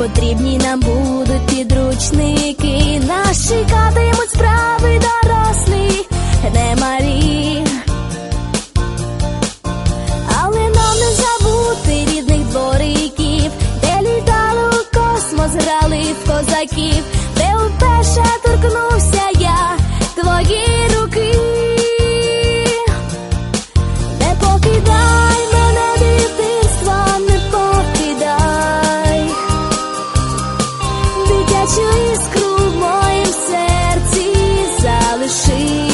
Потрібні нам будуть підручники, нас чекатимуть справи дорослі, немалі, але нам не забути рідних двориків, де літали у космос, грали в козаків. гарячу іскру в моїм серці залиши.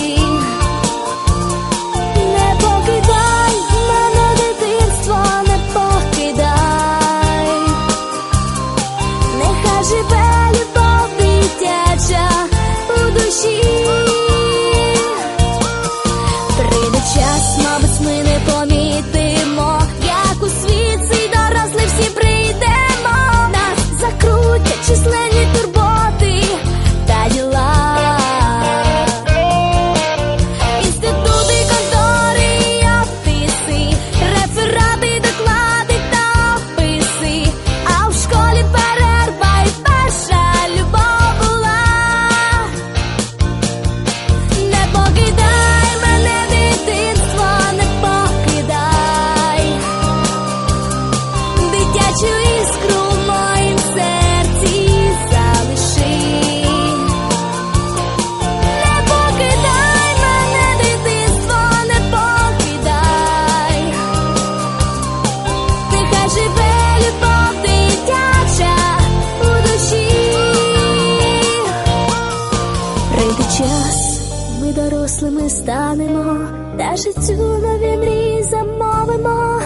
час ми дорослими станемо, та цю нові мрії замовимо,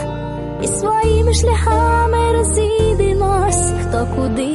і своїми шляхами розійдемось, хто куди.